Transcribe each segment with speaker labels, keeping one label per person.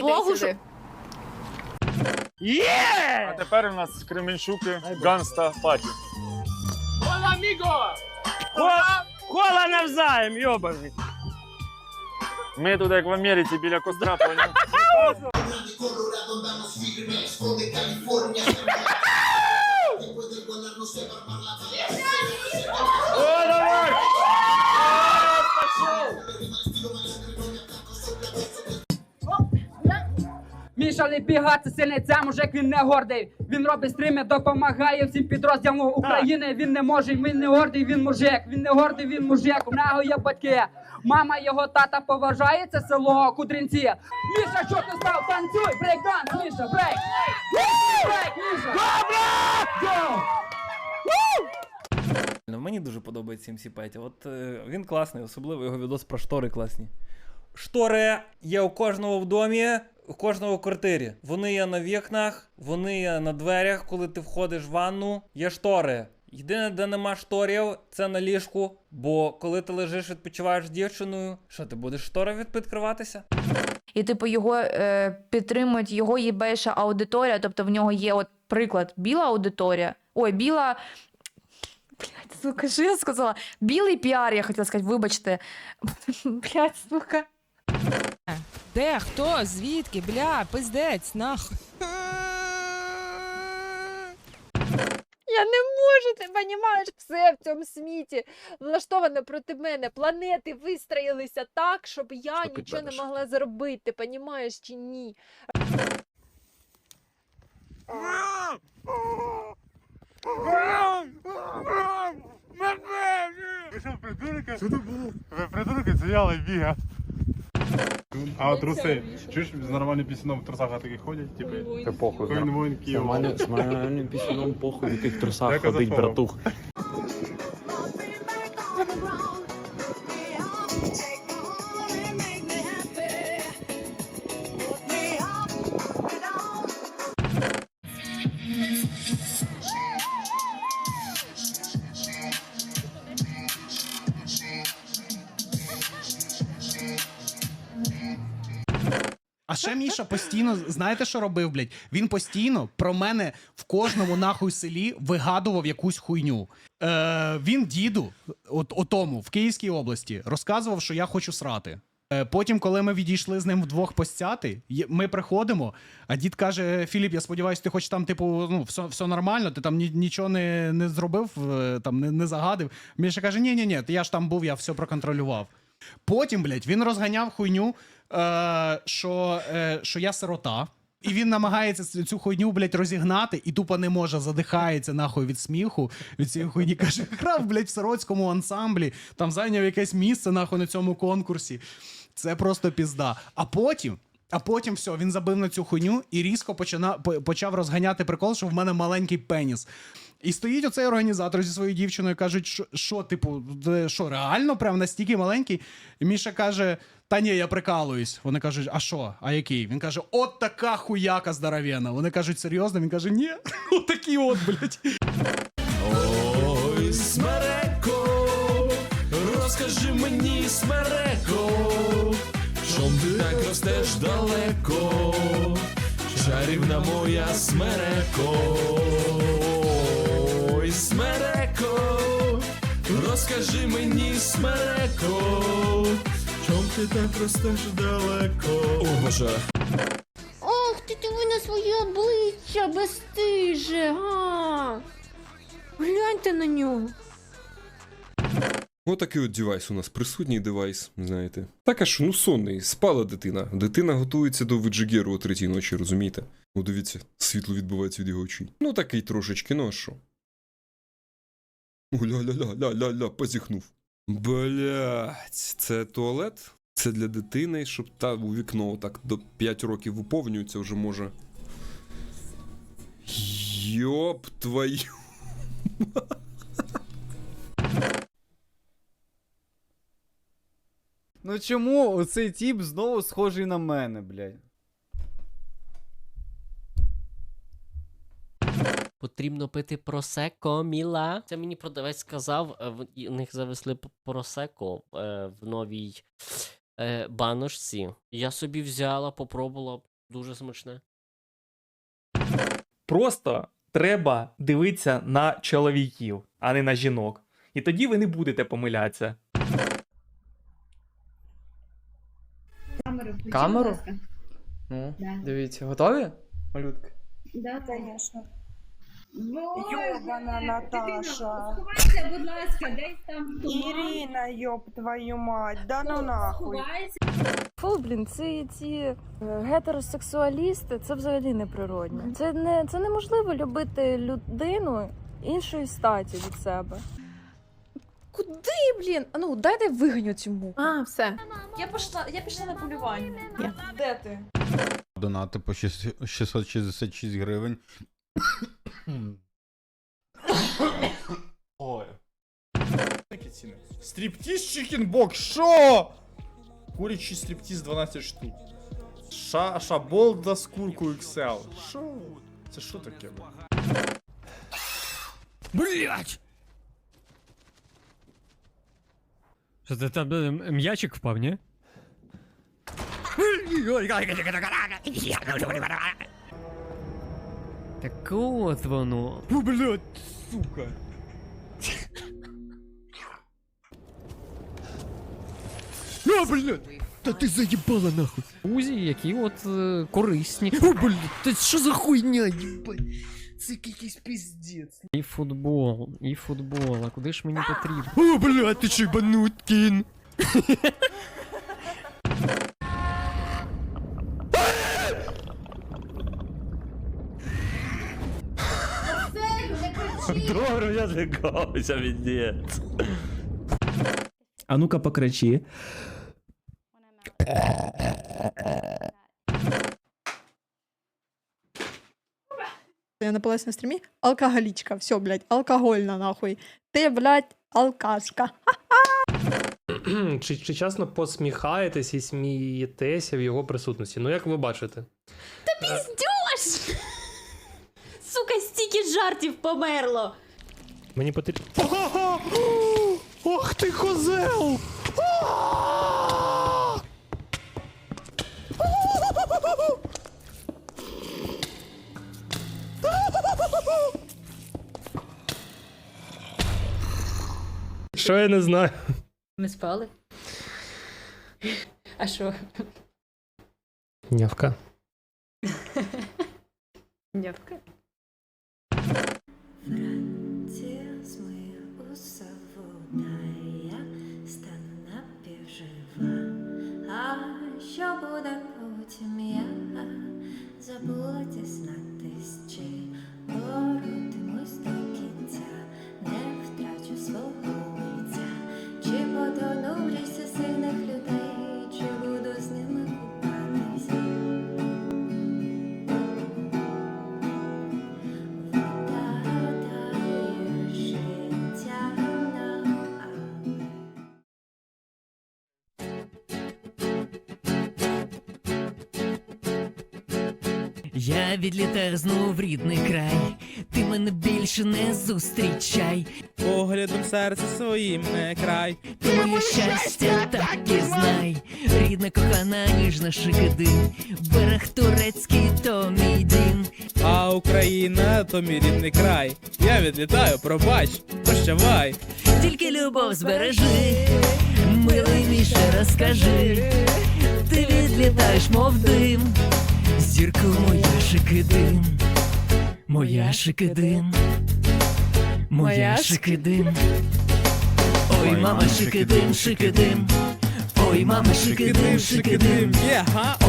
Speaker 1: Богу, що...
Speaker 2: А тепер у нас Кременчуки Ганста Паті.
Speaker 3: Кола, кола навзаєм, йобаний.
Speaker 2: Ми тут як в Америці біля костра, поняв?
Speaker 4: Colorado andamos firmes, con de California.
Speaker 5: Не бігати сильний, це мужик, він не гордий. Він робить стріми, допомагає всім підрозділам України. Він не може, він не гордий, він мужик. Він не гордий, він мужик. У нього є батьки. Мама його тата поважає це село Кудринці. Міша, що ти став? Танцюй! Брейк-данс, Міша, брейк! Брейк, Міша! Добре!
Speaker 6: Ну, Мені дуже подобається МС Петя. От е, він класний, особливо його відос про штори класні. Штори є у кожного в домі, у кожного квартирі. Вони є на вікнах, вони є на дверях, коли ти входиш в ванну, є штори. Єдине, де нема шторів, це на ліжку. Бо коли ти лежиш, відпочиваєш з дівчиною, що ти будеш штори відкриватися?
Speaker 1: І типу його е, підтримують, його єбейша аудиторія, тобто в нього є от приклад біла аудиторія. Ой, біла. Блять, сука, що я сказала? Білий піар, я хотіла сказати, вибачте. Блять, сука.
Speaker 7: Де? Хто? Звідки? Бля, пиздець, нахуй.
Speaker 8: Я не можу, ти розумієш, все в цьому світі влаштоване проти мене. Планети вистроїлися так, щоб я нічого не могла зробити, ти розумієш чи ні?
Speaker 2: Ви що, придурки? Що це було? Ви придурки, це я біга. А от труси, чуєш, з нормальним пісюном в трусах таких ходять, типу? Це похуй. Коін воїн Києва.
Speaker 3: З мене пісюном похуй, в яких трусах
Speaker 2: Дяка
Speaker 3: ходить, братух.
Speaker 9: Ще Міша постійно, знаєте, що робив, блядь? Він постійно про мене в кожному нахуй селі вигадував якусь хуйню. Е, він діду, от, отому, в Київській області, розказував, що я хочу срати. Е, Потім, коли ми відійшли з ним вдвох постяти, ми приходимо, а дід каже: Філіп, я сподіваюся, ти хоч там, типу, ну, все, все нормально, ти там ні, нічого не, не зробив, е, там не, не загадив. Міша каже: ні, ні, ні, я ж там був, я все проконтролював. Потім, блядь, він розганяв хуйню, е, що, е, що я сирота. І він намагається цю- хуйню, блядь, розігнати, і тупо не може, задихається нахуй від сміху. Від цієї хуйні каже, грав, блядь, в сиротському ансамблі, там зайняв якесь місце нахуй на цьому конкурсі. Це просто пізда. А потім. А потім все, він забив на цю хуйню і різко почина, почав розганяти прикол, що в мене маленький пеніс. І стоїть оцей організатор зі своєю дівчиною, кажуть, що, типу, що, реально, прям настільки маленький? І Міша каже: Та ні, я прикалуюсь. Вони кажуть, а що? А який? Він каже: От така хуяка здоровена. Вони кажуть, серйозно? Він каже, ні, отакий от, блядь.
Speaker 6: Ой, смереко, розкажи мені, смереко, чом ти так ростеш далеко, чарівна моя смереко, розкажи мені, смереко, чом ти так ростеш далеко. О, Боже.
Speaker 8: Ох, ти диви на своє обличчя безстиже, га. Гляньте на нього.
Speaker 10: Отакий от девайс у нас, присутній девайс, знаєте. Так а що, ну сонний, спала дитина. Дитина готується до виджигеру о третій ночі, розумієте? Ну дивіться, світло відбувається від його очей. Ну такий трошечки, ну а що? Ля-ля-ля-ля-ля-ля, позіхнув. Блять, це туалет? Це для дитини, щоб та у вікно так до 5 років виповнюється вже може. Йоп твою.
Speaker 11: Ну чому оцей тіп знову схожий на мене, блядь?
Speaker 3: Потрібно пити просеко, міла. Це мені продавець сказав, е, в- них завезли п- просеко е, в новій е, баночці. Я собі взяла, попробувала. Дуже смачне.
Speaker 12: Просто треба дивитися на чоловіків, а не на жінок. І тоді ви не будете помилятися.
Speaker 5: Камеру? Ну, дивіться, готові? Малютки.
Speaker 8: Да, звісно.
Speaker 7: Йобана Наташа.
Speaker 8: Сховайся, будь ласка, десь там
Speaker 7: Ірина, йоб твою мать, да ну нахуй.
Speaker 8: Фу, блін, ці, ці е, гетеросексуалісти, це взагалі неприродно. Це не це неможливо любити людину іншої статі від себе.
Speaker 1: Куди, блін? А ну, дайте виганю цю муку.
Speaker 8: А, все.
Speaker 1: Я пішла, я пішла на полювання. Де ти?
Speaker 2: Донати по 666 гривень.
Speaker 12: Ой. Такі ціни. Стріптіз чікінбок, що? Курячий стріптіз 12 штук. Ша, шаболда з куркою XL. Що? Це що таке?
Speaker 11: Блять! Що це там е, м'ячик впав, ні? Так от воно. Фу, блядь, сука. А, блядь! Та ти заїбала нахуй. Узі, які от е, корисні. О, блядь, та що за хуйня, їбать? Це якийсь піздець. І футбол, і футбол, а куди ж мені потрібно? О, блядь, ти що бануткін?
Speaker 12: Добре, я злякався, відець.
Speaker 11: А ну-ка покричи.
Speaker 8: Я напилась на стрімі. Алкоголічка. Все, блядь, алкогольна нахуй. Ти, блядь, алкашка.
Speaker 12: чи, чи чесно посміхаєтесь і смієтеся в його присутності? Ну, як ви бачите?
Speaker 1: Піздюш! Сука, стільки жартів померло.
Speaker 12: Мені потрібно. Ох ти козел! Що я не знаю?
Speaker 1: Ми спали. А що?
Speaker 12: Нявка.
Speaker 1: Нявка?
Speaker 8: Що буде потім я
Speaker 3: Я відлітаю знову в рідний край. Ти мене більше не зустрічай.
Speaker 12: Поглядом серця своїм не край.
Speaker 3: Ти моє щастя, так і знай. Рідна кохана, ніжна шикидин. Берег турецький, то мій дім.
Speaker 12: А Україна то мій рідний край. Я відлітаю, пробач, прощавай.
Speaker 3: Тільки любов збережи, милий мій ще розкажи. Ти відлітаєш, мов дим. Зірко моя шикидин. Моя шикидин. Моя шикидин. Ой, мама, шикидин, шикидин. Ой, мама, шикидин, шикидин.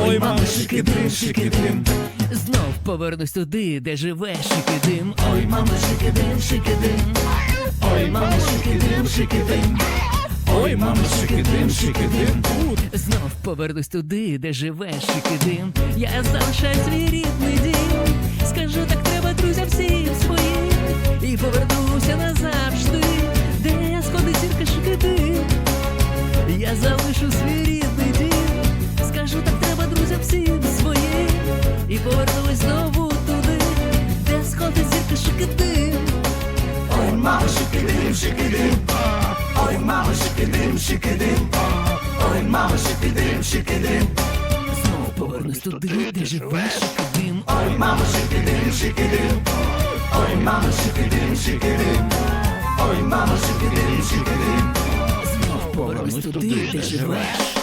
Speaker 3: Ой, мама, шикидин, шикидин. Знов повернусь туди, де живе шикидин. Ой, мама, шикидин, шикидин. Ой, мама, шикидин, шикидин. Ой, мамо, шикидин, шикидин. Знов повернусь туди, де живе шикидин. Я залишаю свій рідний дім. Скажу, так треба друзям всім своїм. І повернуся назавжди, мама, шикидин, шикидин. Ой, мама, шикидин, шикидин. Ой, Ой, мамо, шикидим, шикидим. Знов повернусь туди, де живе шикидим. Ой, мама, шикидим, шикидим. Ой, мамо, шикидим, шикидим. Ой, мамо, шикидим, шикидим. Знову повернусь туди, де живеш.